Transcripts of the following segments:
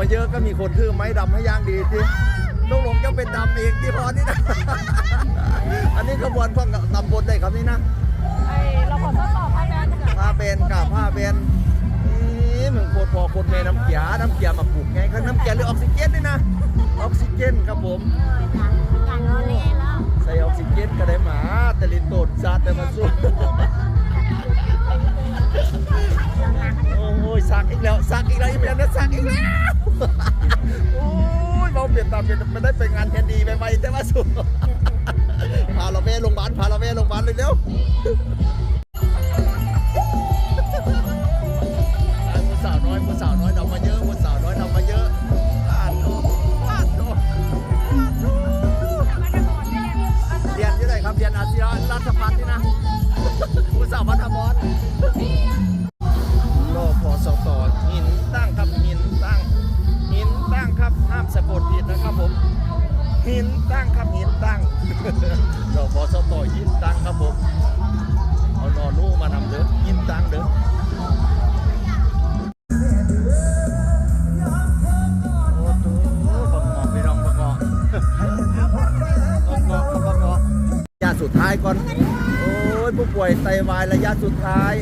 มาเยอะก็มีคนถือไม้ดำให้ย่างดีที่ลูกหลงจะเป็นดำเองที่พอนี่นะ อันนี้ขบวนพวกตำบลได้ครับนี่นะไอ้เราขอทดสอบให้แม่จ้ะผ้าเป็นกับผ้าเป็นนี่มึงโคตรพอคนเมน้ำเกียน้ำเกียมาปลูกไงข้างน้ำเกียหรือออกซิเจนนี่นะ ออกซิเจนครับผมการรอเล่แล้วใส่ออกซิเจนก็ได้หมาแต่ลินโตดซาแต่มาสู้โอ้ยสักอีกแล้วสักอีกแล้วอีเมียนะสักอีกแล้วโอ้ ยเราเปลี่ยนตามไม่ได้ไปงานแคนดีไปไปแต่ว่าสุดพาเราแม่โรงพยาบาลพาเราแม่โรงพยาบาลเลยเร็ว หินตั้งครับหินตั้งโลพอสตอหินตั้งครับผมเอานอนู่มานำเด้อหินตั้งเด้อโอ้โหบังงอกพี่น้องบังงอกบังงอกครับบังงอกระยะสุดท้ายก่อน โอ้ยผู้ป่วยไตวายระยะสุดท้าย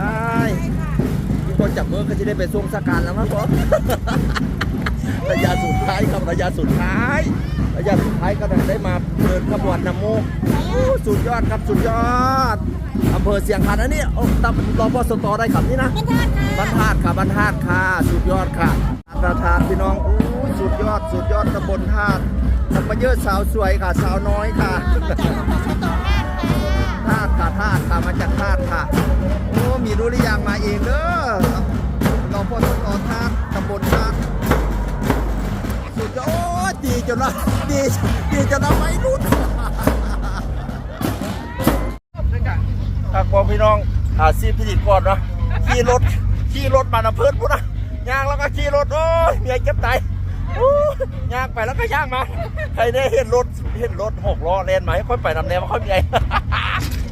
อ้ายทุกคนจับมือก็จะได้ไปทรงสการแล้วมั้งผม ระยะสุดท้ายครับระยะสุดท้าย ระยะสุดท้ายก็ได้มาเดินขบวนนำโมกโอ้สุดยอดครับสุดยอดอำเภอเสียงขันอันนี้โอ้ตำรอปสตได้ครับนี่นะบรรทัดค่ะบรรทัดค่ะสุดยอดค่ะประธานพี่น้องโอ้ยสุดยอด สุดยอดตำบลธาตุทำมาเยอะสาวสวยค่ะ สาวน้อยค่ะธาตุค่ะธาตุค่ะมาจากธาตุค่ะโอ้มีรู้หรือยังมาเองเด้อ ดีจนว่าดีดีจนว่าไม่รุดครับพ่อพี่น้องอาซีพพิจิตรก่อนเนาะขี่รถขี่รถมานะเพื่อนพูดนะย่างแล้วก็ขี่รถโอ้ยเมียเจ็บไตโอ้ยย่างไปแล้วก็ย่างมาใครได้เห็นรถเห็นรถหกล้อเลนมาให้ค่อยไปนำแนวค่อยมีไง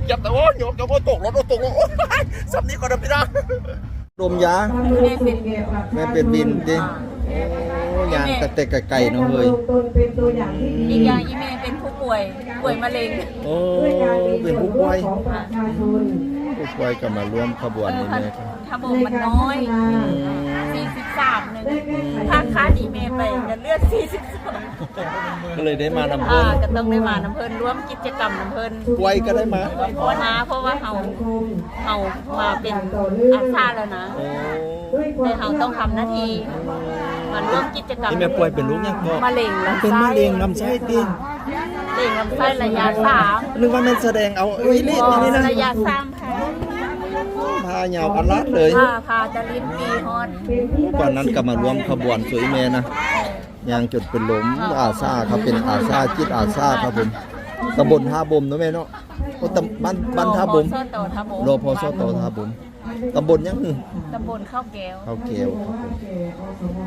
จับแต่โอ้ยโยมจะว่าตกรถโอ้ตกรถโอ้ยสำนี้ก่อนนะพี่นะดมยาแม่เป็นแม่เป็นบินจริงโอ้ ยางแต่แต่ไก่ๆเนาะเฮ้ยตนเป็นตัวอย่างที่ดีอีกอย่างอีเมเป็นผู้ป่วยป่วยมะเร็งโอ้ด้วยการมีเป็นส่วนผู้ร่ป่ววยมของประชาชนผู้ป่วยก็มาร่วมขบวนนี้แม่ครับถ้าบอกมันน้อย43หนึ่งได้แก้ไขถ้าค่าดีเมไปจะเลือด42ก็เลยได้มานำอ่าเพิ่นก็ต้องได้มาน้ำเพลินร่วมกิจกรรมน้ำเพลินป่วยก็ได้มาเพราะนะเพราะว่าเฮาสังคมเฮามาเป็นอาชาแล้วนะโอ้ด้วยควาแต่มเฮาต้องทำหน้าที่ มาร่วมกิจกรรมนี่แม่ป่วยเป็นลูกยังก็มะเร็งลำไส้เป็นมะเร็งลำไส้ติมะเร็งลำไส้ระยะสามนึกว่าแม่นแสดงเอาเอ้ยนี่นี่นะระยะสามแพ้พายาวอันลัดเลยผ่าผ่าจะลิ้นปีฮอดเป็นที่ตอนนั้นก็มาร่วมขบวนสวยแม่นะยางจุดเป็นหลมอาซาครับเป็นอาซาจิตอาซาครับผมตำบลท่าบมเนาะแม่เนาะโอ้ตำบ้านบ้านท่าบมโซโตท่าบมโลพอสโตท่าบม ตำบลยังหึตำบลข้าวแก้วเขาเกลียวครับผมแก่อสม